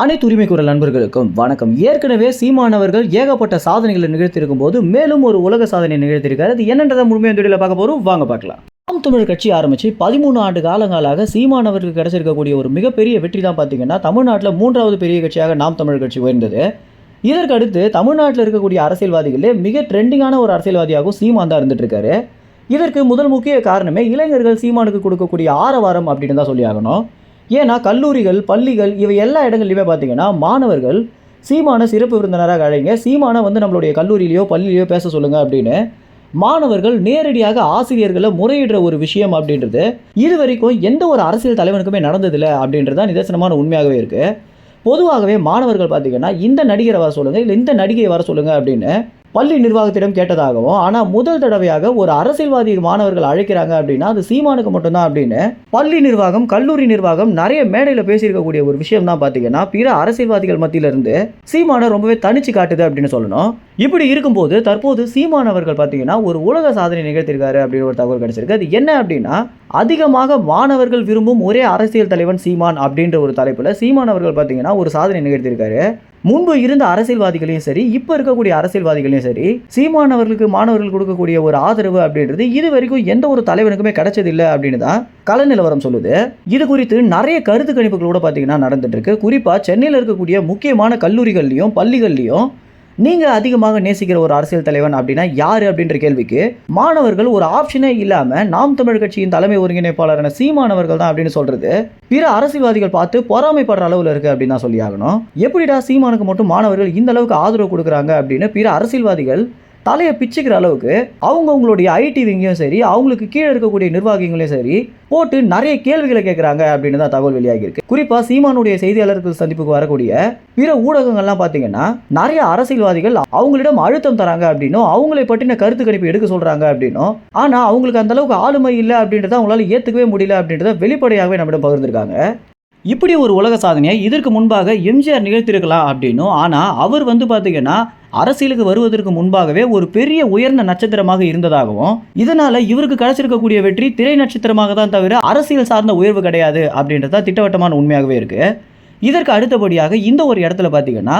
அனைத்து உரிமை குரல் நண்பர்களுக்கும் வணக்கம். ஏற்கனவே சீமானவர்கள் ஏகப்பட்ட சாதனைகளை நிகழ்த்தியிருக்கும் போது மேலும் ஒரு உலக சாதனை நிகழ்த்தியிருக்காரு. அது என்னன்றதை முழுமையாக தொழில பார்க்க போகிறோம் வாங்க பார்க்கலாம். நாம் தமிழ் கட்சி ஆரம்பித்து பதிமூணு ஆண்டு காலங்களாக சீமானவர்களுக்கு கிடைச்சிருக்கக்கூடிய ஒரு மிகப்பெரிய வெற்றி தான் பார்த்தீங்கன்னா தமிழ்நாட்டில் மூன்றாவது பெரிய கட்சியாக நாம் தமிழ் கட்சி உயர்ந்தது. இதற்கு அடுத்து தமிழ்நாட்டில் இருக்கக்கூடிய அரசியல்வாதிகளே மிக ட்ரெண்டிங்கான ஒரு அரசியல்வாதியாகவும் சீமான் தான் இருந்துட்டு இருக்காரு இதற்கு முதல் முக்கிய காரணமே இளைஞர்கள் சீமானுக்கு கொடுக்கக்கூடிய ஆரவாரம் அப்படின்னு தான் சொல்லி ஆகணும். ஏன்னா கல்லூரிகள் பள்ளிகள் இவை எல்லா இடங்கள்லையுமே பார்த்தீங்கன்னா மாணவர்கள் சீமான சிறப்பு விருந்தினராக அழைங்க. சீமானை வந்து நம்மளுடைய கல்லூரியிலையோ பள்ளியிலையோ பேச சொல்லுங்க அப்படின்னு மாணவர்கள் நேரடியாக ஆசிரியர்களை முறையிடுற ஒரு விஷயம் அப்படின்றது. இது வரைக்கும் எந்த ஒரு அரசியல் தலைவனுக்குமே நடந்ததில்லை அப்படின்றது தான் நிதர்சனமான உண்மையாகவே இருக்குது பொதுவாகவே மாணவர்கள் பார்த்தீங்கன்னா இந்த நடிகரை வர சொல்லுங்கள் இல்லை இந்த நடிகையை வர சொல்லுங்கள் அப்படின்னு பள்ளி நிர்வாகத்திடம் கேட்டதாகவும் ஆனால் முதல் தடவையாக ஒரு அரசியல்வாதி மாணவர்கள் அழைக்கிறாங்க அப்படின்னா அது சீமானுக்கு மட்டும்தான் அப்படின்னு பள்ளி நிர்வாகம் கல்லூரி நிர்வாகம் நிறைய மேடையில் பேசியிருக்கக்கூடிய ஒரு விஷயம் தான் பார்த்தீங்கன்னா பிற அரசியல்வாதிகள் மத்தியிலிருந்து சீமானை ரொம்பவே தனிச்சு காட்டுது அப்படின்னு சொல்லணும். இப்படி இருக்கும்போது தற்போது சீமானவர்கள் பார்த்தீங்கன்னா ஒரு உலக சாதனை நிகழ்த்திருக்காரு அப்படின்னு ஒரு தகவல் கிடைச்சிருக்கு. அது என்ன அப்படின்னா அதிகமாக மாணவர்கள் விரும்பும் ஒரே அரசியல் தலைவன் சீமான் அப்படின்ற ஒரு தலைப்பில் சீமான் அவர்கள் பார்த்தீங்கன்னா ஒரு சாதனை நிகழ்த்தியிருக்காரு. முன்பு இருந்த அரசியல்வாதிகளையும் சரி இப்போ இருக்கக்கூடிய அரசியல்வாதிகளையும் சரி சீமானவர்களுக்கு மாணவர்கள் கொடுக்கக்கூடிய ஒரு ஆதரவு அப்படின்றது இது வரைக்கும் எந்த ஒரு தலைவனுக்குமே கிடைச்சதில்லை அப்படின்னு தான் கள நிலவரம் சொல்லுது. இது குறித்து நிறைய கருத்து கணிப்புகளோட பார்த்தீங்கன்னா நடந்துட்டு இருக்கு. குறிப்பாக சென்னையில் இருக்கக்கூடிய முக்கியமான கல்லூரிகள்லையும் பள்ளிகள்லையும் நீங்கள் அதிகமாக நேசிக்கிற ஒரு அரசியல் தலைவன் அப்படின்னா யார் அப்படின்ற கேள்விக்கு மாணவர்கள் ஒரு ஆப்ஷனே இல்லாமல் நாம் தமிழ் கட்சியின் தலைமை ஒருங்கிணைப்பாளரான சீமானவர்கள் தான் அப்படின்னு சொல்கிறது பிற அரசியல்வாதிகள் பார்த்து பொறாமைப்படுற அளவில் இருக்குது அப்படின்னு தான் சொல்லி ஆகணும். எப்படிடா சீமானுக்கு மட்டும் மாணவர்கள் இந்த அளவுக்கு ஆதரவு கொடுக்குறாங்க அப்படின்னு பிற அரசியல்வாதிகள் தலையை பிச்சுக்கிற அளவுக்கு அவங்கவுங்களுடைய ஐடி விங்கையும் சரி அவங்களுக்கு கீழே இருக்கக்கூடிய நிர்வாகிகளையும் சரி போட்டு நிறைய கேள்விகளை கேட்குறாங்க அப்படின்னு தான் தகவல் வெளியாகியிருக்கு. குறிப்பாக சீமானுடைய செய்தியாளர்கள் சந்திப்புக்கு வரக்கூடிய பிற ஊடகங்கள்லாம் பார்த்தீங்கன்னா நிறைய அரசியல்வாதிகள் அவங்களிடம் அழுத்தம் தராங்க அப்படின்னும் அவங்களை பற்றின கருத்து கணிப்பு எடுக்க சொல்கிறாங்க அப்படின்னும் ஆனால் அவங்களுக்கு அந்த அளவுக்கு ஆளுமை இல்லை அப்படின்றத அவங்களால ஏற்றுக்கவே முடியல அப்படின்றத வெளிப்படையாகவே நம்மிடம் பகிர்ந்துருக்காங்க. இப்படி ஒரு உலக சாதனையை இதற்கு முன்பாக எம்ஜிஆர் நிகழ்த்திருக்கலாம் அப்படின்னும் ஆனால் அவர் வந்து பார்த்தீங்கன்னா அரசியலுக்கு வருவதற்கு முன்பாகவே ஒரு பெரிய உயர்ந்த நட்சத்திரமாக இருந்ததாகவும் இதனால இவருக்கு கிடைச்சிருக்கக்கூடிய வெற்றி திரை நட்சத்திரமாக தான் தவிர அரசியல் சார்ந்த உயர்வு கிடையாது அப்படின்றது தான் திட்டவட்டமான உண்மையாகவே இருக்கு. இதற்கு அடுத்தபடியாக இந்த ஒரு இடத்துல பார்த்தீங்கன்னா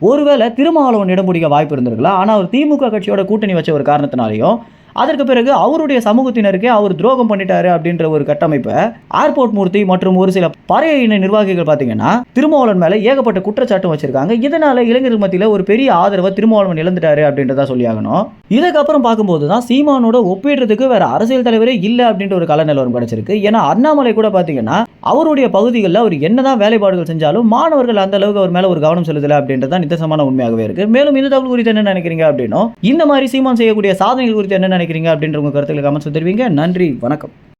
ஒருவேளை திருமாவளவன் இடம் பிடிக்க வாய்ப்பு இருந்திருக்கலாம். ஆனால் அவர் திமுக கட்சியோட கூட்டணி வச்ச ஒரு காரணத்தினாலையும் அதற்கு பிறகு அவருடைய சமூகத்தினருக்கே அவர் துரோகம் பண்ணிட்டாரு அப்படின்ற ஒரு கட்டமைப்பை ஏர்போர்ட் மூர்த்தி மற்றும் ஒரு சில பறைய இன நிர்வாகிகள் பார்த்தீங்கன்னா திருமாவளவன் மேலே ஏகப்பட்ட குற்றச்சாட்டும் வச்சிருக்காங்க. இதனால இளைஞர்கள் மத்தியில் ஒரு பெரிய ஆதரவை திருமாவளவன் இழந்துட்டாரு அப்படின்றத சொல்லியாகணும் இதுக்கப்புறம் பார்க்கும்போது தான் சீமானோட ஒப்பிடுறதுக்கு வேற அரசியல் தலைவரே இல்லை அப்படின்ற ஒரு கல நிலவரம் கிடைச்சிருக்கு. ஏன்னா அண்ணாமலை கூட பார்த்தீங்கன்னா அவருடைய பகுதிகளில் அவர் என்னதான் வேலைப்பாடுகள் செஞ்சாலும் மாணவர்கள் அந்த அளவுக்கு அவர் மேலே ஒரு கவனம் செலுத்தலை அப்படின்றதான் நிதர்சனமான உண்மையாகவே இருக்கு. மேலும் இந்த தகவல் குறித்து என்ன நினைக்கிறீங்க அப்படின்னும் இந்த மாதிரி சீமான் செய்யக்கூடிய சாதனைகள் குறித்து என்ன நினைக்கிறீங்க அப்படின்ற உங்க கருத்துக்களை கமெண்ட்ஸ் தெரிவிங்க. நன்றி வணக்கம்.